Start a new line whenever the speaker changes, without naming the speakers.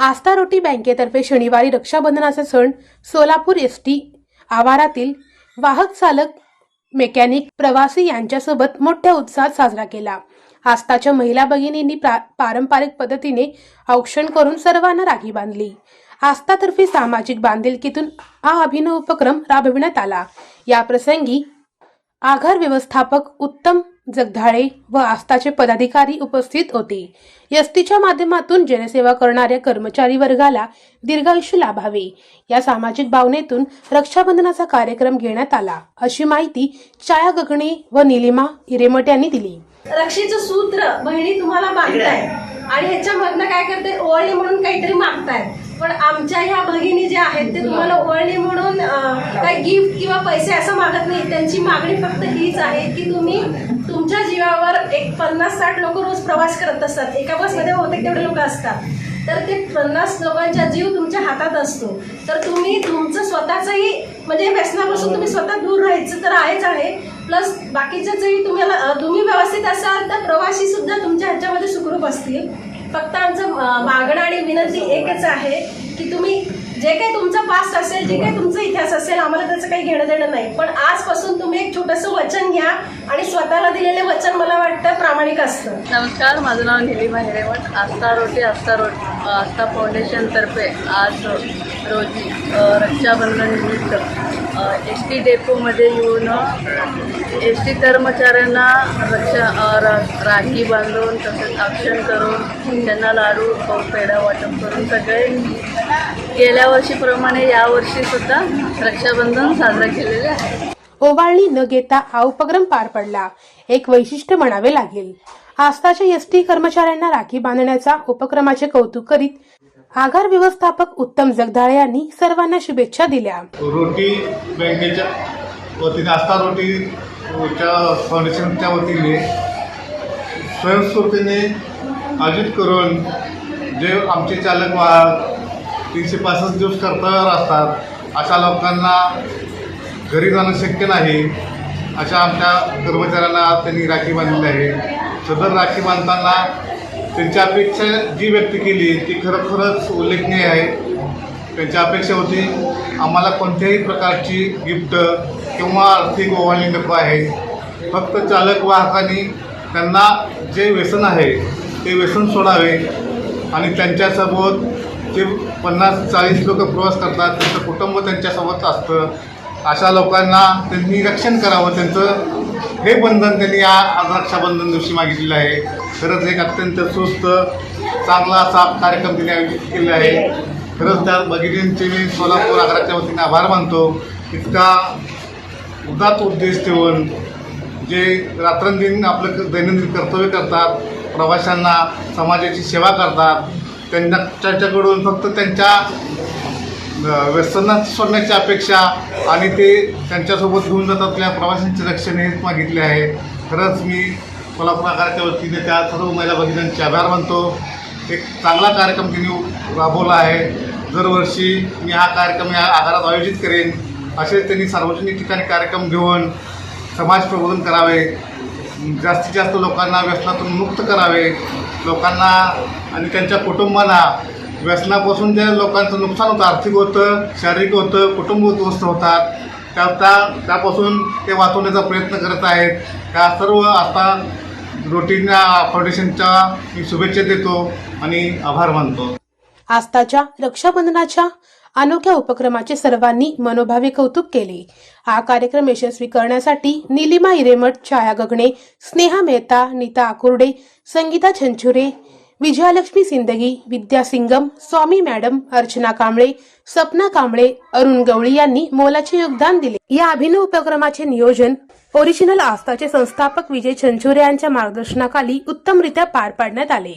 रोटी बँकेतर्फे शनिवारी रक्षाबंधनाचा सण सोलापूर एस टी आवारातील वाहक चालक मेकॅनिक प्रवासी यांच्यासोबत मोठ्या उत्साहात साजरा केला. आस्थाच्या महिला भगिनींनी प्रा- पारंपरिक पद्धतीने औक्षण करून सर्वांना राखी बांधली. आस्थातर्फे सामाजिक बांधिलकीतून हा अभिनव उपक्रम राबविण्यात आला. या प्रसंगी आघार व्यवस्थापक उत्तम जगधाळे व आस्थाचे पदाधिकारी उपस्थित होते. एसटीच्या माध्यमातून जनसेवा करणाऱ्या कर्मचारी वर्गाला दीर्घायुष्य लाभावे. या सामाजिक भावनेतून रक्षाबंधनाचा कार्यक्रम घेण्यात आला. अशी माहिती छाया गगणे व निलिमा हिरेमठ यांनी दिली.
रक्षेचं सूत्र बहिणी तुम्हाला बांधताय आणि ह्याच्यामधनं काय करते ओळणी म्हणून काहीतरी मागताय. पण आमच्या ह्या भगिनी ज्या आहेत ते तुम्हाला ओळणी म्हणून काही गिफ्ट किंवा पैसे असं मागत नाही त्यांची मागणी फक्त हीच आहे की तुम्ही तुमच्या जीवावर एक पन्नास साठ लोक रोज प्रवास करत असतात. एका बसमध्ये बहुतेक तेवढे लोक असतात. तर ते पन्नास लोकांचा जीव तुमच्या हातात असतो. तर तुम्ही तुमचं स्वतःचंही म्हणजे व्यसनापासून तुम्ही स्वतः दूर राहायचं तर आहेच आहे. प्लस बाकीचं जरी तुम्हाला तुम्ही व्यवस्थित असाल तर प्रवासी सुद्धा तुमच्या ह्याच्यामध्ये सुखरूप असतील. फक्त आमचं मागणं आणि विनंती एकच आहे की तुम्ही जे काही तुमचं पास्ट असेल जे काही तुमचा इतिहास असेल आम्हाला त्याचं काही घेणं देणं नाही. पण आजपासून तुम्ही एक छोटंसं वचन घ्या आणि स्वतःला दिलेले वचन मला वाटतं प्रामाणिक असतं.
नमस्कार माझं नाव निलिमा हिरेवट आस्था रोटी आस्था रोटी आस्था फाउंडेशनतर्फे आज रोजी रक्षाबंधन निमित्त एस टी डेपोमध्ये येऊन एस टी कर्मचाऱ्यांना रक्षा राखी बांधून तसेच औक्षण करून त्यांना लाडू पेढा वाटप करून सगळे गेल्या वर्षीप्रमाणे यावर्षीसुद्धा रक्षाबंधन साजरा केलेले आहे.
ओवाळणी न घेता हा उपक्रम पार पडला. एक वैशिष्ट्य म्हणावे लागेल. आस्थाच्या एस टी कर्मचाऱ्यांना राखी बांधण्याचा उपक्रमाचे कौतुक करीत आगार व्यवस्थापक उत्तम जगदाळे यांनी सर्वांना शुभेच्छा दिल्या.
रोटी बँकेच्या वतीने आस्था रोटीच्या फाउंडेशनच्या वतीने स्वयंस्फूर्तीने आयोजित करून जे आमचे चालक वाहक तीनशे पासष्ट दिवस कर्तव्यावर असतात अशा लोकांना घरी जाणं शक्य नाही अशा आमच्या कर्मचाऱ्यांना त्यांनी राखी बांधलेली आहे. सदर राखी बांधताना त्यांची अपेक्षा जी व्यक्त केली ती खरोखरच उल्लेखनीय आहे. त्यांची अपेक्षा होती आम्हाला कोणत्याही प्रकारची गिफ्ट किंवा आर्थिक ओवाळणी नको आहे फक्त चालक वाहकांनी त्यांना जे व्यसन आहे ते व्यसन सोडावे आणि त्यांच्यासोबत जे पन्नास चाळीस लोक प्रवास करतात त्यांचं कुटुंब त्यांच्यासोबत असतं. अशा लोकांना त्यांनी रक्षण करावं. त्यांचं हे बंधन त्यांनी या आज रक्षाबंधन दिवशी मागितलेलं आहे. खरंच एक अत्यंत सुस्त चांगला असा कार्यक्रम त्यांनी आयोजित केलेला आहे. खरंच त्या भगिनींचे मी सोलापूर आग्राच्या वतीने आभार मानतो. इतका उदात उद्देश ठेवून जे रात्रंदिन आपलं दैनंदिन कर्तव्य करतात प्रवाशांना समाजाची सेवा करतात त्यांना त्यांच्याकडून फक्त त्यांच्या व्यसनात सोडण्याची अपेक्षा आणि ते त्यांच्यासोबत घेऊन जातातल्या प्रवाशांचे रक्षण हेच मागितले आहे. खरंच मी कोल्हापूर आगाराच्या वतीने त्या सर्व महिला भगिनींचे आभार मानतो. एक चांगला कार्यक्रम त्यांनी राबवला आहे. दरवर्षी मी हा कार्यक्रम या आगारात आयोजित करेन. असे त्यांनी सार्वजनिक ठिकाणी कार्यक्रम घेऊन समाज प्रबोधन करावे जास्तीत जास्त लोकांना व्यसनातून मुक्त करावे लोकांना आणि त्यांच्या कुटुंबाला व्यसनापासून ज्या लोकांचं नुकसान होतं आर्थिक होतं शारीरिक होतं कुटुंब उद्ध्वस्त होतात त्या त्या त्यापासून ते वाचवण्याचा प्रयत्न करत आहेत. त्या सर्व आता रोटीना फाउंडेशनच्या मी शुभेच्छा देतो आणि आभार मानतो.
आस्थाच्या रक्षाबंधनाच्या अनोख्या उपक्रमाचे सर्वांनी मनोभावे कौतुक केले. हा कार्यक्रम यशस्वी करण्यासाठी निलिमा हिरेमठ छाया गगणे स्नेहा मेहता नीता आकुर्डे संगीता छंचुरे विजयालक्ष्मी सिंदगी विद्या सिंगम स्वामी मॅडम अर्चना कांबळे सपना कांबळे अरुण गवळी यांनी मोलाचे योगदान दिले. या अभिनव उपक्रमाचे नियोजन ओरिजिनल आस्थाचे संस्थापक विजय छंचुरे यांच्या मार्गदर्शनाखाली उत्तमरित्या पार पाडण्यात आले.